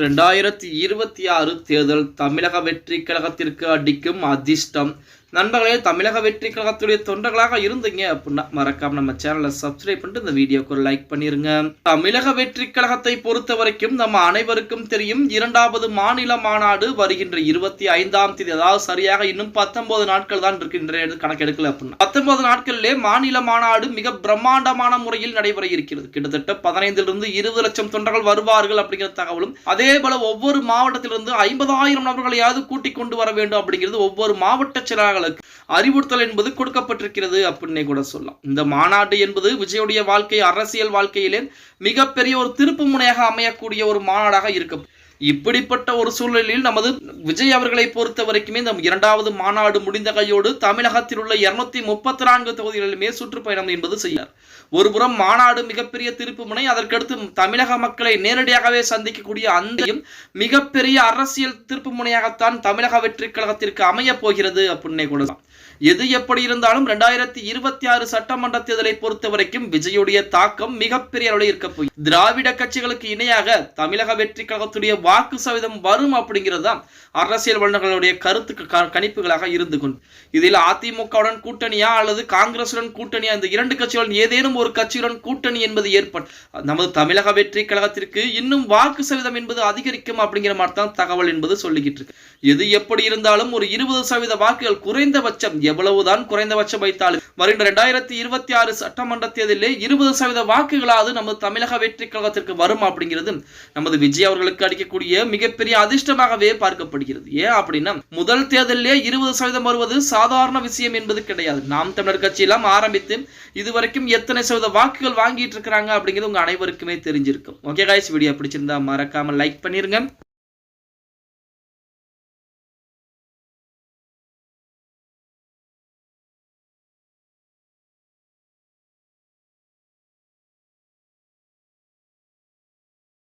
ரெண்டாயிரத்தி இருபத்தி ஆறு தேர்தல் தமிழக வெற்றி கழகத்திற்கு அடிக்கும் அதிர்ஷ்டம். நண்பர்களே தமிழக வெற்றி கழகத்துடைய தொண்டர்களாக இருந்தீங்க அப்படின்னா மறக்காம நம்ம சேனலை சப்ஸ்கிரைப் பண்ணிட்டு இந்த வீடியோக்கு ஒரு லைக் பண்ணிருங்க. தமிழக வெற்றி கழகத்தை பொறுத்த வரைக்கும் நம்ம அனைவருக்கும் தெரியும் இரண்டாவது மாநில மாநாடு வருகின்ற இருபத்தி ஐந்தாம் தேதி அதாவது சரியாக இன்னும் பத்தொன்பது நாட்கள் தான் இருக்கின்ற கணக்கெடுக்கல அப்படின்னா. பத்தொன்பது நாட்களிலே மாநில மாநாடு மிக பிரம்மாண்டமான முறையில் நடைபெற இருக்கிறது. கிட்டத்தட்ட பதினைந்திலிருந்து இருபது லட்சம் தொண்டர்கள் வருவார்கள் அப்படிங்கிற தகவலும் அதே போல ஒவ்வொரு மாவட்டத்திலிருந்து ஐம்பதாயிரம் நபர்களையாவது கூட்டிக் கொண்டு வர வேண்டும் அப்படிங்கிறது ஒவ்வொரு மாவட்ட செயலாளர்கள் அறிவுறுத்தல் என்பது கொடுக்கப்பட்டிருக்கிறது அப்படின்னே கூட சொல்லலாம். இந்த மாநாடு என்பது விஜயுடைய வாழ்க்கை அரசியல் வாழ்க்கையிலே மிகப்பெரிய ஒரு திருப்பு முனையாக அமையக்கூடிய ஒரு மாநாடாக இருக்கும். இப்படிப்பட்ட ஒரு சூழலில் நமது விஜய் அவர்களை பொறுத்த வரைக்குமே இந்த இரண்டாவது மாநாடு முடிந்த கையோடு தமிழகத்தில் உள்ள இருநூத்தி முப்பத்தி நான்கு தொகுதிகளிலுமே சுற்றுப்பயணம் என்பது செய்ய ஒருபுறம் மாநாடு மிகப்பெரிய திருப்பு முனை அதற்கடுத்து தமிழக மக்களை நேரடியாகவே சந்திக்கக்கூடிய அந்த மிகப்பெரிய அரசியல் திருப்பு முனையாகத்தான் தமிழக வெற்றி கழகத்திற்கு அமைய போகிறது அப்படின்னே கூட எது எப்படி இருந்தாலும் ரெண்டாயிரத்தி இருபத்தி ஆறு சட்டமன்ற தேர்தலை பொறுத்த வரைக்கும் விஜயுடைய தாக்கம் மிகப்பெரிய அளவில் இருக்க போய் திராவிட கட்சிகளுக்கு இணையாக தமிழக வெற்றி கழகத்துடைய வாக்கு சதவீதம் வரும் அப்படிங்கிறது தான் அரசியல் வல்லுநர்களுடைய கருத்து க- கணிப்புகளாக இருந்து கொண்டு. இதில் அதிமுகவுடன் கூட்டணியா அல்லது காங்கிரசுடன் கூட்டணியா இந்த இரண்டு கட்சிகளுடன் ஏதேனும் ஒரு கட்சியுடன் கூட்டணி என்பது ஏற்பட்டு நமது தமிழக வெற்றி கழகத்திற்கு இன்னும் வாக்கு சதவீதம் என்பது அதிகரிக்கும் அப்படிங்கிற மாதிரி தான் தகவல் என்பது சொல்லிக்கிட்டு இருக்கு எது எப்படி இருந்தாலும் ஒரு இருபது சதவீத வாக்குகள் குறைந்தபட்சம் எவ்வளவுதான் குறைந்தபட்சம் வைத்தாலும். வருகின்ற இரண்டாயிரத்தி இருபத்தி ஆறு சட்டமன்ற தேர்தலிலே இருபது சதவீத வாக்குகளாவது நமது தமிழக வெற்றி கழகத்திற்கு வரும் அப்படிங்கிறது நமது விஜய் அவர்களுக்கு அடிக்கக்கூடிய மிகப்பெரிய அதிர்ஷ்டமாகவே பார்க்கப்படுகிறது. ஏன் அப்படின்னா முதல் தேர்தலிலே இருபது சதவீதம் வருவது சாதாரண விஷயம் என்பது கிடையாது. நாம் தமிழர் கட்சியெல்லாம் ஆரம்பித்து இதுவரைக்கும் எத்தனை சதவீத வாக்குகள் வாங்கிட்டு இருக்கிறாங்க அப்படிங்கிறது உங்க அனைவருக்குமே தெரிஞ்சிருக்கும். ஓகே காய்ஸ் வீடியோ பிடிச்சிருந்தா மறக்காம லைக் பண்ணிருங்க.